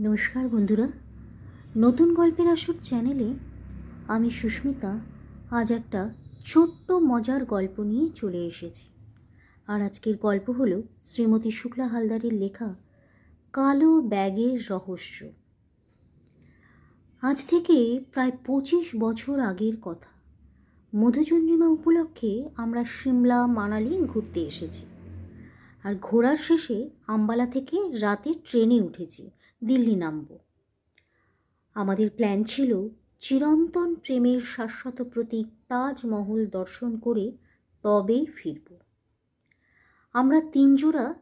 নমস্কার বন্ধুরা। নতুন গল্পের আসর চ্যানেলে আমি সুস্মিতা আজ একটা ছোট্ট মজার গল্প নিয়ে চলে এসেছি। আর আজকের গল্প হলো শ্রীমতী শুক্লা হালদারের লেখা কালো ব্যাগের রহস্য। আজ থেকে প্রায় পঁচিশ বছর আগের কথা। মধুচন্দ্রিমা উপলক্ষে আমরা সিমলা, মানালি ঘুরতে এসেছি। আর ঘোরার শেষে আম্বালা থেকে রাতে ট্রেনে উঠেছি। দিল্লি নামব। আমাদের প্ল্যান ছিল চিরন্তন প্রেমের শাশ্বত প্রতীক তাজমহল দর্শন করে তবেই ফিরব। আমরা তিনজোড়া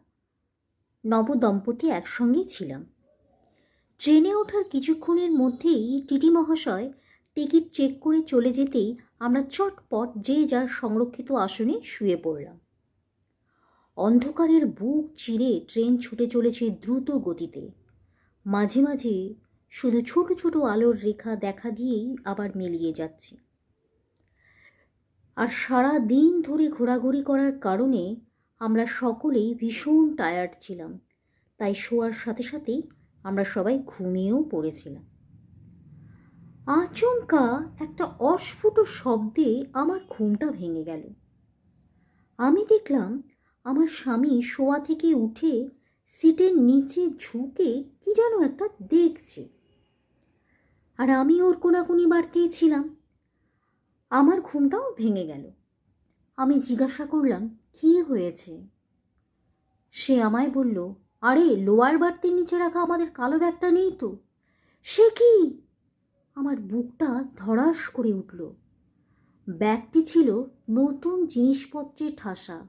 নবদম্পতি একসঙ্গে ছিলাম। ট্রেনে ওঠার কিছুক্ষণের মধ্যেই টিটি মহাশয় টিকিট চেক করে চলে যেতেই আমরা চটপট যে যার সংরক্ষিত আসনে শুয়ে পড়লাম। অন্ধকারের বুক চিরে ট্রেন ছুটে চলেছে দ্রুত গতিতে। মাঝে মাঝে শুধু ছোট ছোট আলোর রেখা দেখা দিয়েই আবার মিলিয়ে যাচ্ছে। আর সারা দিন ধরে ঘোরাঘুরি করার কারণে আমরা সকলেই ভীষণ টায়ার্ড ছিলাম, তাই শোয়ার সাথে সাথেই আমরা সবাই ঘুমিয়েও পড়েছিলাম। আচমকা একটা অস্ফুট শব্দে আমার ঘুমটা ভেঙে গেল। আমি দেখলাম আমার স্বামী শোয়া থেকে উঠে সিটের নিচে ঝুঁকে কি যেন একটা দেখছে। আর আমি ওর কোনাকুনি বাড়তেই ছিলাম। আমার ঘুমটাও ভেঙে গেল। আমি জিজ্ঞাসা করলাম, কি হয়েছে? সে আমায় বলল, আরে, লোয়ার বাড়তির নিচে রাখা আমাদের কালো ব্যাগটা নেই তো। সে কি? আমার বুকটা ধরাস করে উঠল। ব্যাগটি ছিল নতুন জিনিসপত্রে ঠাসা।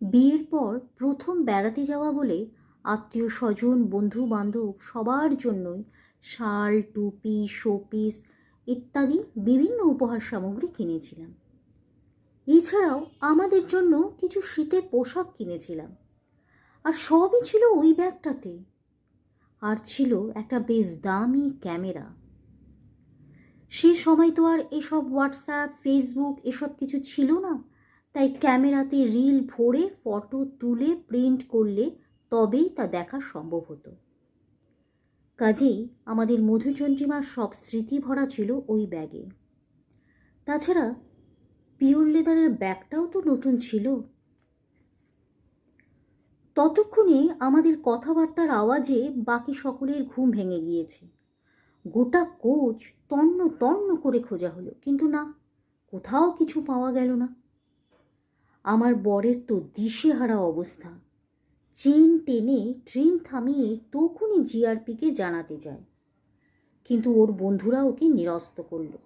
বিয়ের পর প্রথম বেড়াতে যাওয়া বলে আত্মীয় স্বজন বন্ধু বান্ধব সবার জন্যই শাল, টুপি, শোপিস ইত্যাদি বিভিন্ন উপহার সামগ্রী কিনেছিলাম। এছাড়াও আমাদের জন্য কিছু শীতের পোশাক কিনেছিলাম। আর সবই ছিল ওই ব্যাগটাতে। আর ছিল একটা বেশ দামি ক্যামেরা। সে সময় তো আর এসব হোয়াটসঅ্যাপ, ফেসবুক এসব কিছু ছিল না। তাই ক্যামেরাতে রিল ভরে ফটো তুলে, প্রিন্ট করলে তবেই তা দেখা সম্ভব হতো। কাজেই আমাদের মধুচন্দ্রিমার সব স্মৃতি ভরা ছিল ওই ব্যাগে। তাছাড়া পিওর লেদারের ব্যাগটাও তো নতুন ছিল। ততক্ষণে আমাদের কথাবার্তার আওয়াজে বাকি সকলের ঘুম ভেঙে গিয়েছে। গোটা কোচ তন্ন তন্ন করে খোঁজা হলো, কিন্তু না, কোথাও কিছু পাওয়া গেল না। আমার বরের তো দিশেহারা অবস্থা। চেন টেনে ট্রেন থামিয়ে তখনই জিআরপিকে জানাতে যায়। কিন্তু ওর বন্ধুরা ওকে নিরস্ত করল।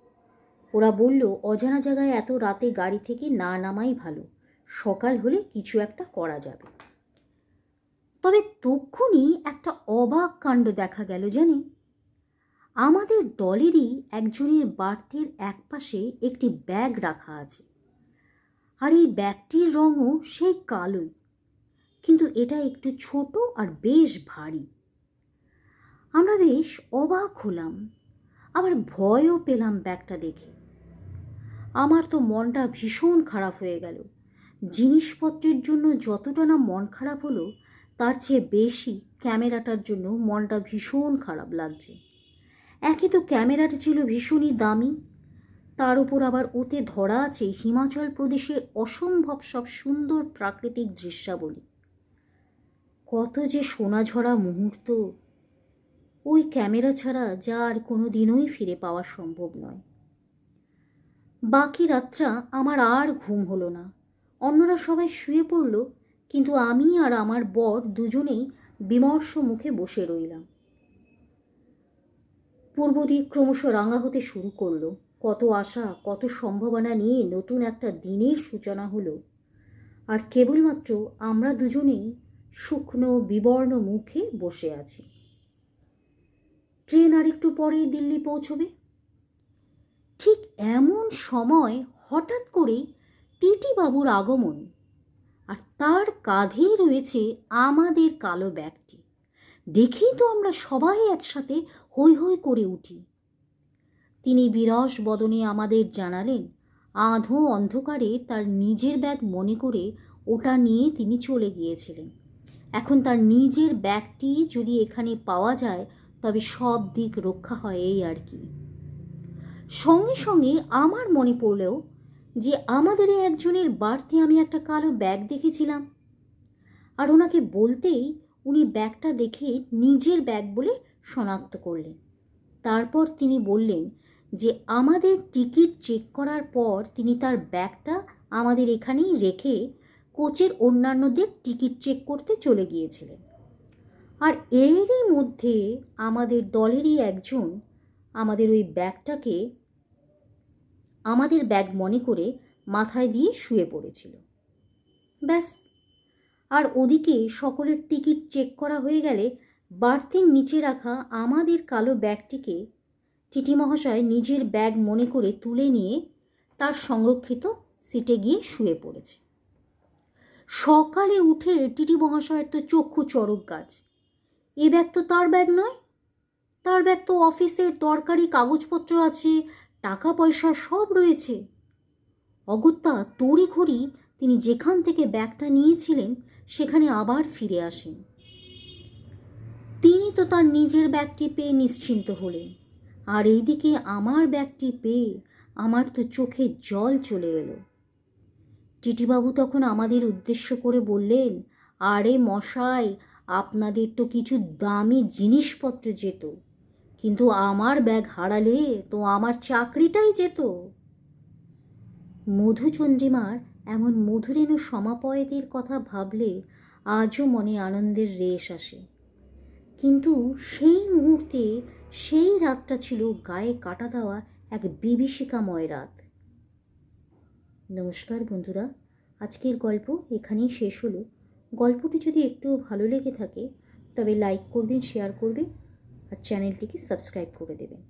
ওরা বলল, অজানা জায়গায় এত রাতে গাড়ি থেকে না নামাই ভালো। সকাল হলে কিছু একটা করা যাবে। তবে তক্ষুনি একটা অবাক কাণ্ড দেখা গেল জানে। আমাদের দলেরই একজনের বার্থের একপাশে একটি ব্যাগ রাখা আছে। আর এই ব্যাগটির রঙও সেই কালোই। কিন্তু এটা একটু ছোট আর বেশ ভারী। আমরা বেশ অবাক হলাম। আবার ভয়ও পেলাম ব্যাগটা দেখে। আমার তো মনটা ভীষণ খারাপ হয়ে গেল। জিনিসপত্রের জন্য যতটা না মন খারাপ হলো, তার চেয়ে বেশি ক্যামেরাটার জন্য মনটা ভীষণ খারাপ লাগছে। একে তো ক্যামেরাটা ছিল ভীষণই দামি। তার উপর আবার ওতে ধরা আছে হিমাচল প্রদেশের অসম্ভব সব সুন্দর প্রাকৃতিক দৃশ্যাবলী। কত যে সোনাঝরা মুহূর্ত। ওই ক্যামেরা ছাড়া যা আর কোনো দিনই ফিরে পাওয়া সম্ভব নয়। বাকি রাতটা আমার আর ঘুম হলো না। অন্যরা সবাই শুয়ে পড়ল, কিন্তু আমি আর আমার বর দুজনেই বিমর্ষ মুখে বসে রইলাম। পূর্ব দিক ক্রমশ রাঙা হতে শুরু করল। কত আশা, কত সম্ভাবনা নিয়ে নতুন একটা দিনের সূচনা হলো। আর কেবলমাত্র আমরা দুজনেই শুকনো বিবর্ণ মুখে বসে আছি। ট্রেন আর একটু পরেই দিল্লি পৌঁছবে। ঠিক এমন সময় হঠাৎ করেই টিটি বাবুর আগমন, আর তার কাঁধেই রয়েছে আমাদের কালো ব্যাগটি। দেখেই তো আমরা সবাই একসাথে হৈ হৈ করে উঠি। তিনি বিরস বদনে আমাদের জানালেন, আধো অন্ধকারে তার নিজের ব্যাগ মনে করে ওটা নিয়ে তিনি চলে গিয়েছিলেন। এখন তার নিজের ব্যাগটি যদি এখানে পাওয়া যায়, তবে সব দিক রক্ষা হয় এই আর কি। সঙ্গে সঙ্গে আমার মনে পড়লেও যে আমাদের একজনের বাড়িতে আমি একটা কালো ব্যাগ দেখেছিলাম। আর ওনাকে বলতেই উনি ব্যাগটা দেখে নিজের ব্যাগ বলে শনাক্ত করলেন। তারপর তিনি বললেন যে আমাদের টিকিট চেক করার পর তিনি তার ব্যাগটা আমাদের এখানেই রেখে কোচের অন্যান্যদের টিকিট চেক করতে চলে গিয়েছিলেন। আর এরই মধ্যে আমাদের দলেরই একজন আমাদের ওই ব্যাগটাকে আমাদের ব্যাগ মনে করে মাথায় দিয়ে শুয়ে পড়েছিল। ব্যাস। আর ওদিকে সকলের টিকিট চেক করা হয়ে গেলে বার্থের নিচে রাখা আমাদের কালো ব্যাগটিকে টিটি মহাশয় নিজের ব্যাগ মনে করে তুলে নিয়ে তার সংরক্ষিত সিটে গিয়ে শুয়ে পড়েছে। সকালে উঠে টিটি মহাশয়ের তো চক্ষু চরক গাছ। এ ব্যাগ তো তার ব্যাগ নয়। তার ব্যাগ তো অফিসের দরকারি কাগজপত্র আছে টাকা পয়সা সব রয়েছে। অগত্যা তড়িঘড়ি তিনি যেখান থেকে ব্যাগটা নিয়েছিলেন, সেখানে আবার ফিরে আসেন। তিনি তো তার নিজের ব্যাগটি পেয়ে নিশ্চিন্ত হলেন। আর এইদিকে আমার ব্যাগটি পেয়ে আমার তো চোখে জল চলে এলো। টিটিবাবু তখন আমাদের উদ্দেশ্য করে বললেন, আরে মশাই, আপনাদের তো কিছু দামি জিনিসপত্র যেত। কিন্তু আমার ব্যাগ হারালে তো আমার চাকরিটাই যেত। মধুচন্দ্রিমার এমন মধুরেণু সমাপয়েদের কথা ভাবলে আজও মনে আনন্দের রেশ আসে। কিন্তু সেই মুহূর্তে সেই রাতটা ছিল গায়ে কাটা দেওয়া এক বিভীষিকাময় রাত। নমস্কার বন্ধুরা, আজকের গল্প এখানেই শেষ হলো। গল্পটি যদি একটু ভালো লেগে থাকে, তবে লাইক করবেন শেয়ার করবেন, আর চ্যানেলটিকে সাবস্ক্রাইব করে দেবেন।